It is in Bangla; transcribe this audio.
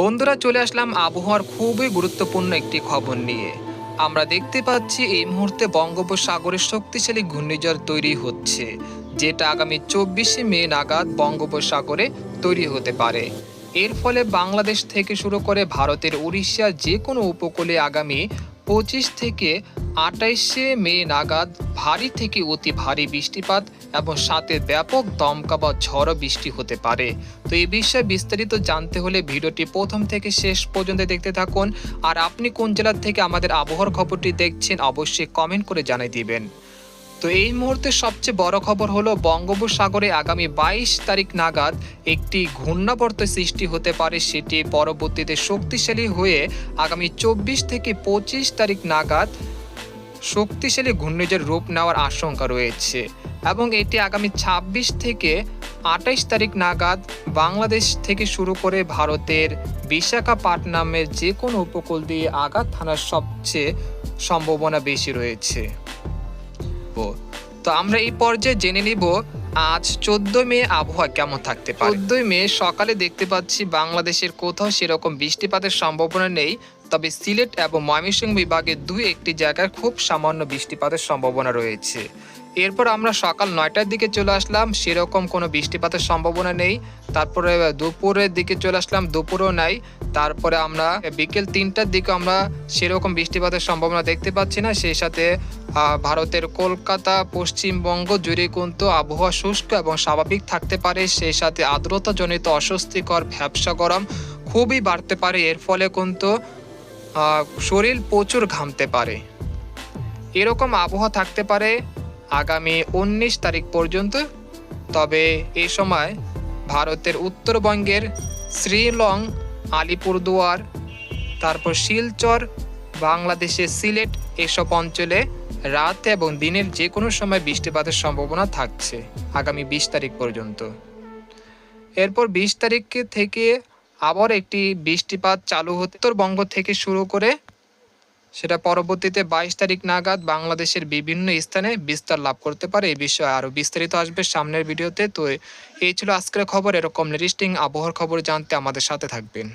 বন্ধুরা চলে আসলাম আবহাওয়ার খুবই গুরুত্বপূর্ণ একটি খবর নিয়ে। আমরা দেখতে পাচ্ছি এই মুহূর্তে বঙ্গোপসাগরে শক্তিশালী ঘূর্ণিঝড় তৈরি হচ্ছে, যেটা আগামী চব্বিশে মে নাগাদ বঙ্গোপসাগরে তৈরি হতে পারে। এর ফলে বাংলাদেশ থেকে শুরু করে ভারতের উড়িষ্যা যে কোনো উপকূলে আগামী পঁচিশ থেকে আটাইশে মে নাগাদ ভারী থেকে অতি ভারী বৃষ্টিপাত এবং সাথে ব্যাপক দমকা বা ঝড় বৃষ্টি হতে পারে। তো এই বিষয়ে বিস্তারিত জানতে হলে ভিডিওটি প্রথম থেকে শেষ পর্যন্ত দেখতে থাকুন। আর আপনি কোন জেলার থেকে আমাদের আবহাওয়ার খবরটি দেখছেন অবশ্যই কমেন্ট করে জানিয়ে দিবেন। তো এই মুহূর্তে সবচেয়ে বড় খবর হলো বঙ্গোপসাগরে আগামী বাইশ তারিখ নাগাদ একটি ঘূর্ণাবর্ত সৃষ্টি হতে পারে। সেটি পরবর্তীতে শক্তিশালী হয়ে আগামী চব্বিশ থেকে পঁচিশ তারিখ নাগাদ শক্তিশালী ঘূর্ণিঝড় রূপ নেওয়ার আশঙ্কা রয়েছে এবং এটি আগামী ২৬ থেকে আঠাইশ তারিখ নাগাদ বাংলাদেশ থেকে শুরু করে ভারতের বিশাখাপাটনামের যে কোনো উপকূল দিয়ে আঘাত হানার সবচেয়ে সম্ভাবনা বেশি রয়েছে। তো আমরা এই পর্যায়ে জেনে নিব, আজ চোদ্দ মে আবহাওয়া কেমন থাকতে পারে? চোদ্দই মে সকালে দেখতে পাচ্ছি বাংলাদেশের কোথাও সেরকম বৃষ্টিপাতের সম্ভাবনা নেই তবে সিলেট এবং ময়মনসিংহ বিভাগে দুই একটি জায়গায় খুব সামান্য বৃষ্টিপাতের সম্ভাবনা রয়েছে। এরপর আমরা সকাল নয়টার দিকে চলে আসলাম, সেরকম কোনো বৃষ্টিপাতের সম্ভাবনা নেই। তারপরে দুপুরের দিকে চলে আসলাম, দুপুরও নাই। তারপরে আমরা বিকেল তিনটার দিকে আমরা সেরকম বৃষ্টিপাতের সম্ভাবনা দেখতে পাচ্ছি না। সেই সাথে ভারতের কলকাতা, পশ্চিমবঙ্গ জুড়ে কিন্তু আবহাওয়া শুষ্ক এবং স্বাভাবিক থাকতে পারে। সেই সাথে আর্দ্রতাজনিত অস্বস্তিকর ভ্যাবসা গরম খুবই বাড়তে পারে। এর ফলে কিন্তু শরীর প্রচুর ঘামতে পারে। এরকম আবহাওয়া থাকতে পারে আগামী উনিশ তারিখ পর্যন্ত। তবে এই সময় ভারতের উত্তরবঙ্গের শ্রীলং, আলিপুরদুয়ার, তারপর শিলচর, বাংলাদেশের সিলেট এসব অঞ্চলে রাত এবং দিনের যে কোনো সময় বৃষ্টিপাতের সম্ভাবনা থাকছে আগামী বিশ তারিখ পর্যন্ত। এরপর বিশ তারিখ থেকে আবার একটি বৃষ্টিপাত চালু হতে উত্তরবঙ্গ থেকে শুরু করে সেটা পরবর্তীতে বাইশ তারিখ নাগাদ বাংলাদেশের বিভিন্ন স্থানে বিস্তার লাভ করতে পারে এই বিষয়ে আরও বিস্তারিত আসবে সামনের ভিডিওতে। তো এই ছিল আজকের খবর। এরকম লিস্টিং আবহাওয়ার খবর জানতে আমাদের সাথে থাকবেন।